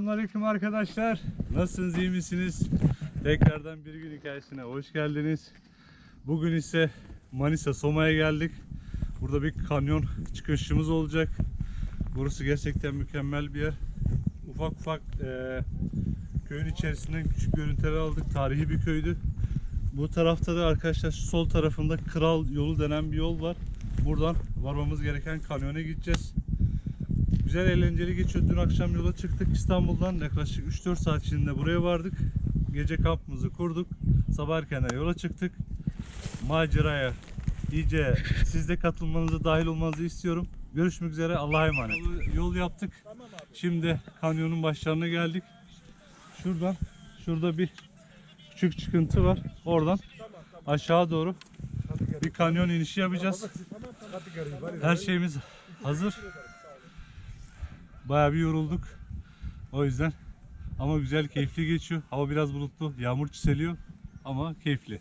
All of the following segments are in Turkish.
Selamünaleyküm arkadaşlar. Nasılsınız, iyi misiniz? Tekrardan bir gün hikayesine hoş geldiniz. Bugün ise Manisa Soma'ya geldik. Burada bir kanyon çıkışımız olacak. Burası gerçekten mükemmel bir yer. Ufak ufak eee, köyün içerisinden küçük görüntüler aldık. Tarihi bir köydü. Bu tarafta da arkadaşlar sol tarafında Kral Yolu denen bir yol var. Buradan varmamız gereken kanyona gideceğiz. Güzel eğlenceli geçiyor. Dün akşam yola çıktık İstanbul'dan. Yaklaşık 3-4 saat içinde buraya vardık. Gece kampımızı kurduk. Sabah erkenden yola çıktık. Maceraya iyice siz de katılmanızı dahil olmanızı istiyorum. Görüşmek üzere. Allah'a emanet. Yol, yaptık. Şimdi kanyonun başlarına geldik. Şuradan şurada bir küçük çıkıntı var. Oradan aşağı doğru bir kanyon inişi yapacağız. Her şeyimiz hazır. Bayağı bir yorulduk. O yüzden ama güzel, keyifli geçiyor. Hava biraz bulutlu, yağmur çiseliyor ama keyifli.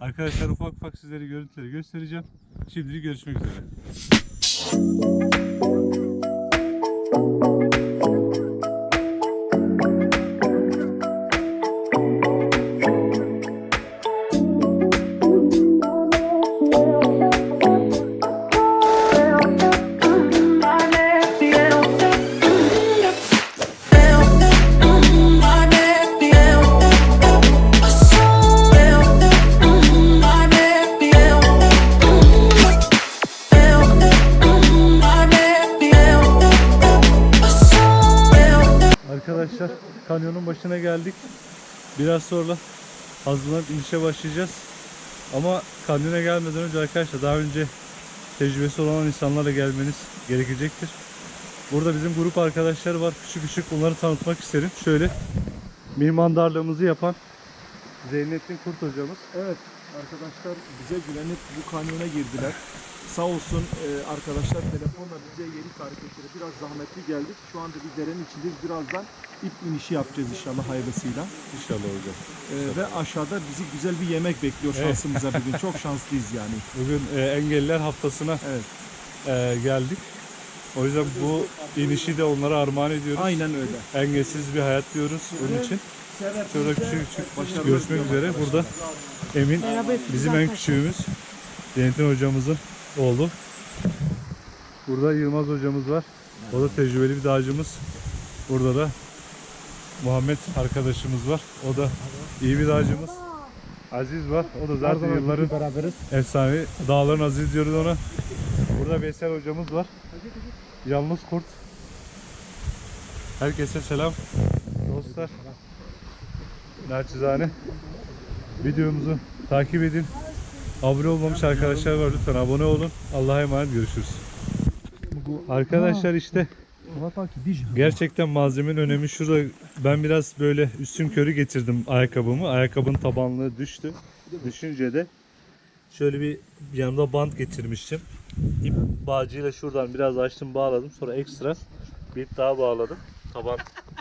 Arkadaşlar ufak ufak sizlere görüntüleri göstereceğim. Şimdilik görüşmek üzere. Biraz sonra hazırlanıp inişe başlayacağız. Ama kanyona gelmeden önce arkadaşlar daha önce tecrübesi olan insanlarla gelmeniz gerekecektir. Burada bizim grup arkadaşlar var. Küçük küçük onları tanıtmak isterim. Şöyle mimandarlığımızı yapan Zeynettin Kurt hocamız. Evet arkadaşlar bize güvenip bu kanyona girdiler. Sağ olsun e, arkadaşlar telefonla bize yeri tarif ettiler. Biraz zahmetli geldik. Şu anda bir derenin içindeyiz. Birazdan ip inişi yapacağız inşallah hayırlısıyla. İnşallah hocam. E, ve aşağıda bizi güzel bir yemek bekliyor şansımıza bugün. Çok şanslıyız yani. Bugün e, engelliler haftasına Evet. e, geldik. O yüzden bu inişi de onlara armağan ediyoruz. Aynen öyle. Engelsiz bir hayat diyoruz bunun için. Şurada küçük küçük görüşmek üzere. Burada Emin bizim en küçüğümüz. Cennetin hocamızın oğlu. Burada Yılmaz hocamız var. O da tecrübeli bir dağcımız. Burada da Muhammed arkadaşımız var. O da iyi bir dağcımız. Aziz var. O da zaten yılların beraberiz. efsane dağların aziz diyoruz ona. Burada Veysel hocamız var. Yalnız kurt. Herkese selam. Dostlar. Naçizane. Videomuzu takip edin. Abone olmamış arkadaşlar var lütfen abone olun. Allah'a emanet görüşürüz. Arkadaşlar işte gerçekten malzemenin önemi şurada. Ben biraz böyle üstün körü getirdim ayakkabımı. Ayakkabının tabanlığı düştü. Düşünce de şöyle bir yanımda bant getirmiştim. İp bağcıyla şuradan biraz açtım bağladım. Sonra ekstra bir ip daha bağladım. Taban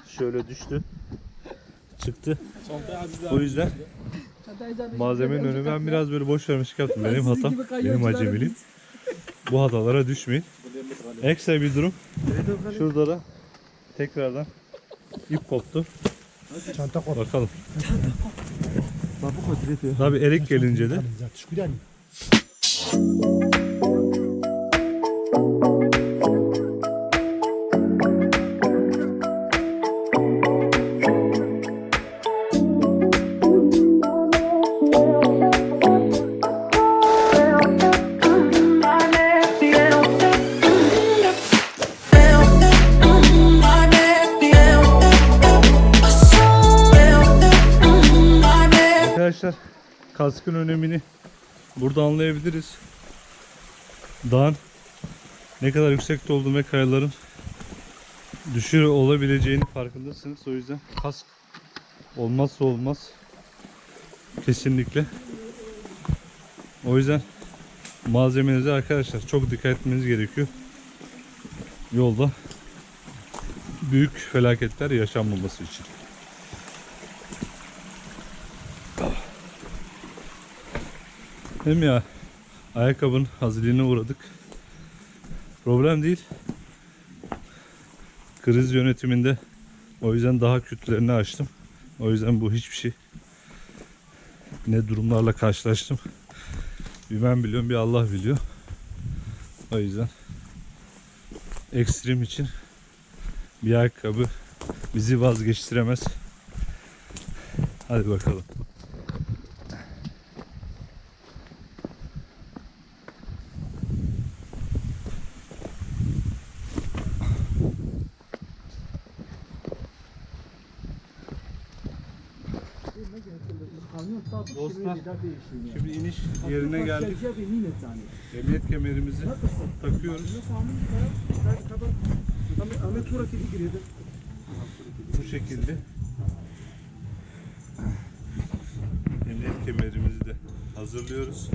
şöyle düştü. Çıktı. O yüzden malzemenin önemi ben biraz böyle boş vermişlik yaptım. Benim hatam. Benim acemiliğim. Bu hatalara düşmeyin. Ekstra bir durum. Şurada da tekrardan ip koptu. Çanta kop. Bakalım. Babu kadri Tabi erik gelince de kaskın önemini burada anlayabiliriz. Dağın ne kadar yüksekte olduğunu ve kayaların düşür olabileceğini farkındasınız. O yüzden kask olmazsa olmaz. Kesinlikle. O yüzden malzemenize arkadaşlar çok dikkat etmeniz gerekiyor. Yolda büyük felaketler yaşanmaması için. Hem ya ayakkabının hazırlığına uğradık. Problem değil. Kriz yönetiminde O yüzden daha kötülerini açtım. O yüzden bu hiçbir şey. Ne durumlarla karşılaştım. Bir ben biliyorum bir Allah biliyor. O yüzden ekstrem için bir ayakkabı bizi vazgeçtiremez. Hadi bakalım. Dostlar, Şimdi iniş yerine geldik. Emniyet kemerimizi takıyoruz. Bu şekilde. Emniyet kemerimizi de hazırlıyoruz.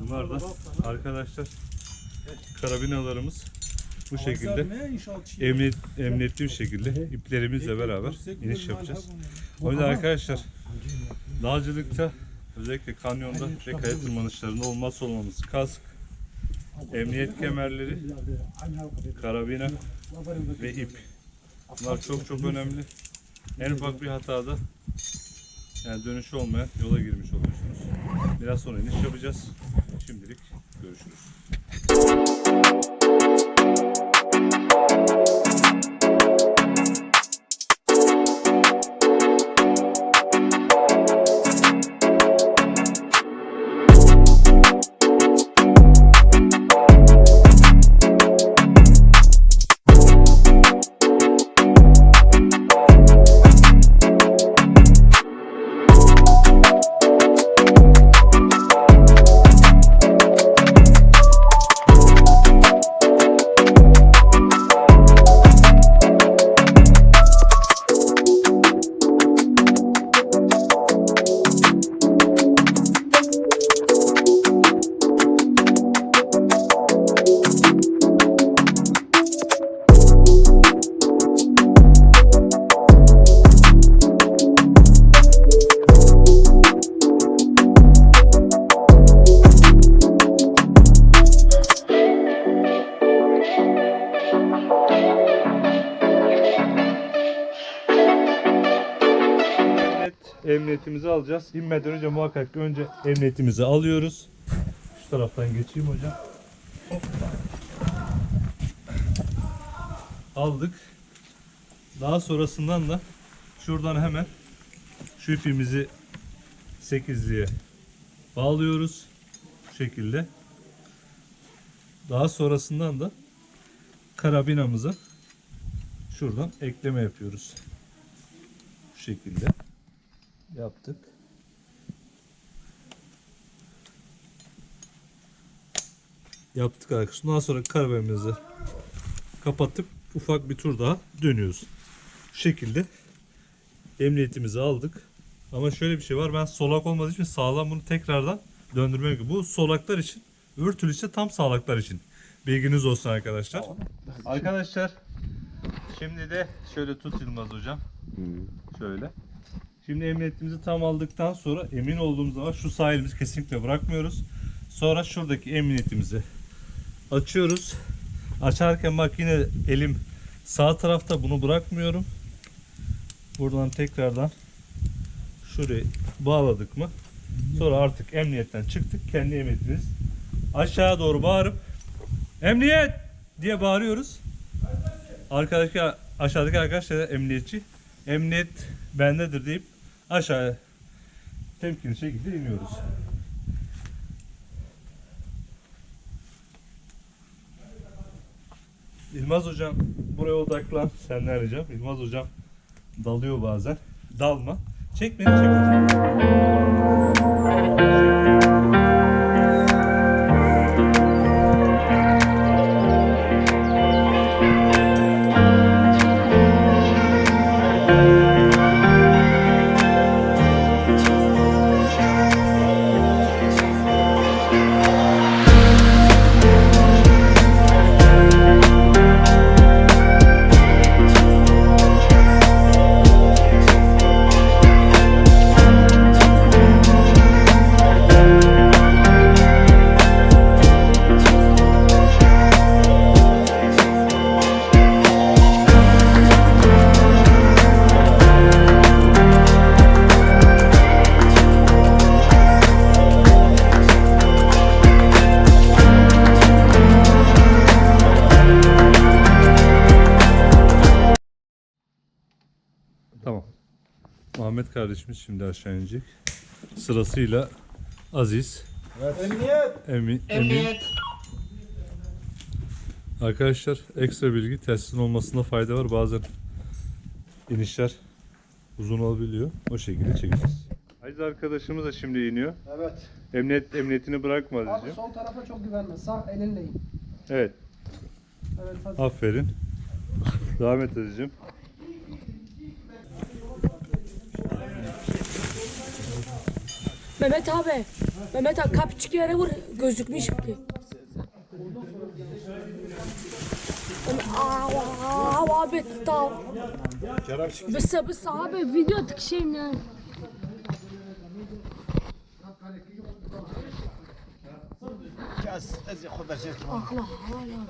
Bunlar da arkadaşlar karabinalarımız bu şekilde emniyet, emniyetli bir şekilde iplerimizle beraber iniş yapacağız. O yüzden arkadaşlar dağcılıkta özellikle kanyonda ve kaya tırmanışlarında olmazsa olmamız kask, emniyet kemerleri, karabina ve ip. Bunlar çok çok önemli. En ufak bir hatada yani dönüşü olmayan yola girmiş oluyorsunuz. Biraz sonra iniş yapacağız. Şimdilik emniyetimizi alacağız. İnmeden önce muhakkak önce emniyetimizi alıyoruz. Şu taraftan geçeyim hocam. Aldık. Daha sonrasından da şuradan hemen şu ipimizi 8'liğe bağlıyoruz. Bu şekilde. Daha sonrasından da karabinamıza şuradan ekleme yapıyoruz. Bu şekilde yaptık. Yaptık arkadaşlar. Ondan sonra karabinamızı kapatıp ufak bir tur daha dönüyoruz. Bu şekilde emniyetimizi aldık. Ama şöyle bir şey var. Ben solak olmadığı için sağlam bunu tekrardan döndürmem gerekiyor. Bu solaklar için, öbür türlü ise tam sağlaklar için. Bilginiz olsun arkadaşlar. Arkadaşlar şimdi de şöyle tut Yılmaz hocam. Şöyle. Şimdi emniyetimizi tam aldıktan sonra emin olduğumuz zaman şu sağ elimizi kesinlikle bırakmıyoruz. Sonra şuradaki emniyetimizi açıyoruz. Açarken bak yine elim sağ tarafta bunu bırakmıyorum. Buradan tekrardan şurayı bağladık mı? Sonra artık emniyetten çıktık. Kendi emniyetimiz aşağı doğru bağırıp emniyet diye bağırıyoruz. Arkadaki aşağıdaki arkadaşlar da emniyetçi. Emniyet bendedir deyip aşağıya temkinli şekilde iniyoruz. İlmaz hocam buraya odaklan. Senden ricam. İlmaz hocam dalıyor bazen. Dalma. Çek çek hocam. Ahmet kardeşimiz şimdi aşağı inecek. Sırasıyla Aziz, Emniyet. Emi, Emin. Arkadaşlar ekstra bilgi testin olmasında fayda var. Bazen inişler uzun olabiliyor. O şekilde çekeceğiz. Aziz arkadaşımız da şimdi iniyor. Evet. Emniyet emniyetini bırakma Abi Aziz'ciğim. sol tarafa çok güvenme. Sağ elinle in. Evet. Evet hadi. Aferin. Devam et Aziz'ciğim. Mehmet abi. Mehmet abi kapçık yere vur. Gözükmüş ki. Aa, abi tam. Bısa bısa abi video attık şeyimle. Allah Allah.